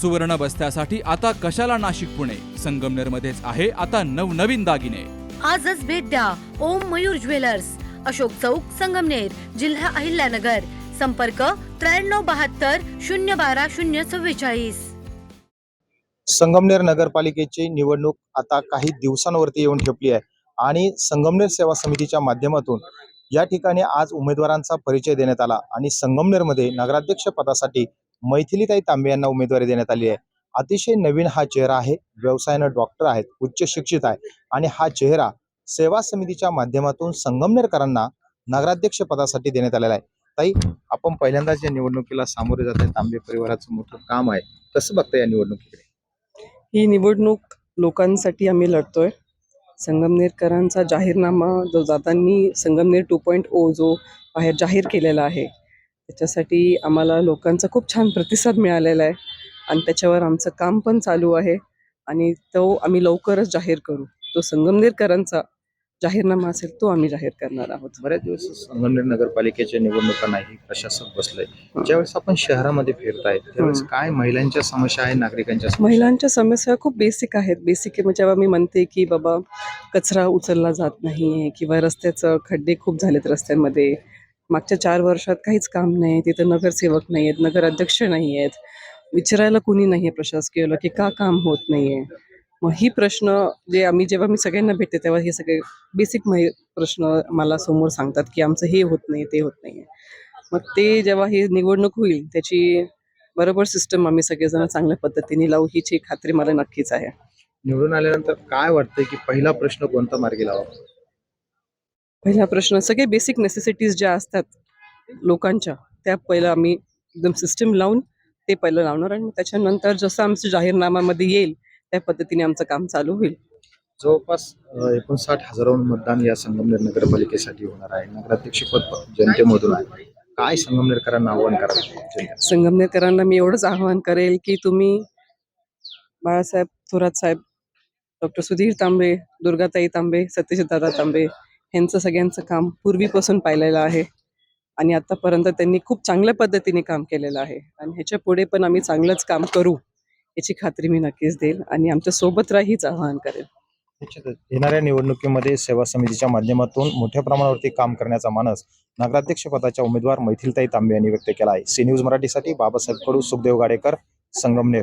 सुवर्ण बस्त्यासाठी आता कशाला नाशिक पुणे? संगमनेर मध्येच आहे आता नवनवीन दागिने. आजच भेट द्या ओम मयूर ज्वेलर्स. अशोक चौक संगमनेर जिल्हा अहिल्यानगर. संपर्क त्र्याण्णव बहात्तर शून्य बारा शून्य चव्वेचाळीस. संगमनेर नगरपालिकेची निवडणूक आता काही दिवसांवरती येऊन ठेपली आहे आणि संगमनेर सेवा समितीच्या माध्यमातून या ठिकाणी आज उमेदवारांचा परिचय देण्यात आला आणि संगमनेरमध्ये नगराध्यक्ष पदासाठी मैथिलीताई तांबे यांना उमेदवारी देण्यात आली आहे. अतिशय नवीन हा चेहरा आहे. व्यवसायानं डॉक्टर आहेत उच्च शिक्षित आहे. आणि हा चेहरा सेवा समितीच्या माध्यमातून संगमनेरकरांना नगराध्यक्ष पदासाठी देण्यात आलेला आहे. ताई आपण पहिल्यांदाच या निवडणुकीला सामोरे जात आहे. तांबे परिवाराचं मोठं काम आहे. कसं बघता या निवडणुकीकडे? ही निवडणूक लोकांसाठी आम्ही लढतोय. संगमनेरकरांचा जाहीरनामा जो दादांनी संगमनेर टू पॉईंट ओ जो बाहेर जाहीर केलेला आहे त्याच्यासाठी आम्हाला लोकांचा खूप छान प्रतिसाद मिळालेला आहे आणि त्याच्यावर आमचं काम पण चालू आहे आणि तो आम्ही लवकरच जाहीर करू. तो संगमनेरकरांचा जाहीरनामा असेल तो आम्ही जाहीर करणार आहोत. बऱ्याच दिवस संगमनेर नगरपालिकेच्या निवडणुकांनाही प्रशासक बसलंय ज्यावेळेस आपण शहरामध्ये फिरताय त्यावेळेस. काय महिलांच्या समस्या आहे नागरिकांच्या महिलांच्या समस्या खूप बेसिक आहेत. बेसिक म्हणजे जेव्हा मी म्हणते की बाबा कचरा उचलला जात नाही किंवा रस्त्याचं खड्डे खूप झालेत रस्त्यांमध्ये. मागच्या चार वर्षात काहीच काम नाही तिथं नगरसेवक नाही आहेत नगराध्यक्ष नाही आहेत विचारायला कुणी नाही आहे प्रशासकीयला की का काम होत नाही आहे मग ही प्रश्न जे आम्ही जेव्हा मी सगळ्यांना भेटते तेव्हा हे सगळे बेसिक प्रश्न मला समोर सांगतात की आमचं हे होत नाही ते होत नाही मग ते जेव्हा ही निवडणूक होईल त्याची बरोबर सिस्टम आम्ही सगळेजण चांगल्या पद्धतीने लावू हीची खात्री मला नक्कीच आहे. निवडून आल्यानंतर काय वाटतंय की पहिला प्रश्न कोणता मार्गी लावा? पहिला प्रश्न सगळे बेसिक नेसेसिटीज ज्या असतात लोकांच्या त्या पहिलं आम्ही एकदम सिस्टम लावून ते पहिलं लावणार आणि त्याच्यानंतर जसं आमचं जाहीरनाम्यामध्ये येईल त्या पद्धतीने आमचं काम चालू होईल. जवळपास एकोणसाठ हजाराहून मतदान या संगमनेर नगरपालिकेसाठी होणार आहे. नगराध्यक्ष पद जनतेमधून आहे. काय संगमनेरकरांना आव्हान करा संगमनेरकरांना मी एवढंच आवाहन करेल की तुम्ही बाळासाहेब थोरात साहेब डॉक्टर सुधीर तांबे दुर्गाताई तांबे सत्यजितदादा तांबे ह्यांचं सगळ्यांचं काम पूर्वीपासून पाहिलेलं आहे. आणि आतापर्यंत त्यांनी खूप चांगल्या पद्धतीने काम केलेलं आहे. आणि ह्याच्या पुढे पण आम्ही चांगलंच काम करू याची खात्री मी नक्कीच देईल. आणि आमच्यासोबत राहीच आवाहन करेल. निश्चितच. येणाऱ्या निवडणुकीमध्ये सेवा समितीच्या माध्यमातून मोठ्या प्रमाणावरती काम करण्याचा मानस नगराध्यक्ष पदाच्या उमेदवार मैथिलताई तांबे यांनी व्यक्त केला आहे. सी न्यूज मराठीसाठी बाबासाहेब कडू सुखदेव गाडेकर संगमनेर.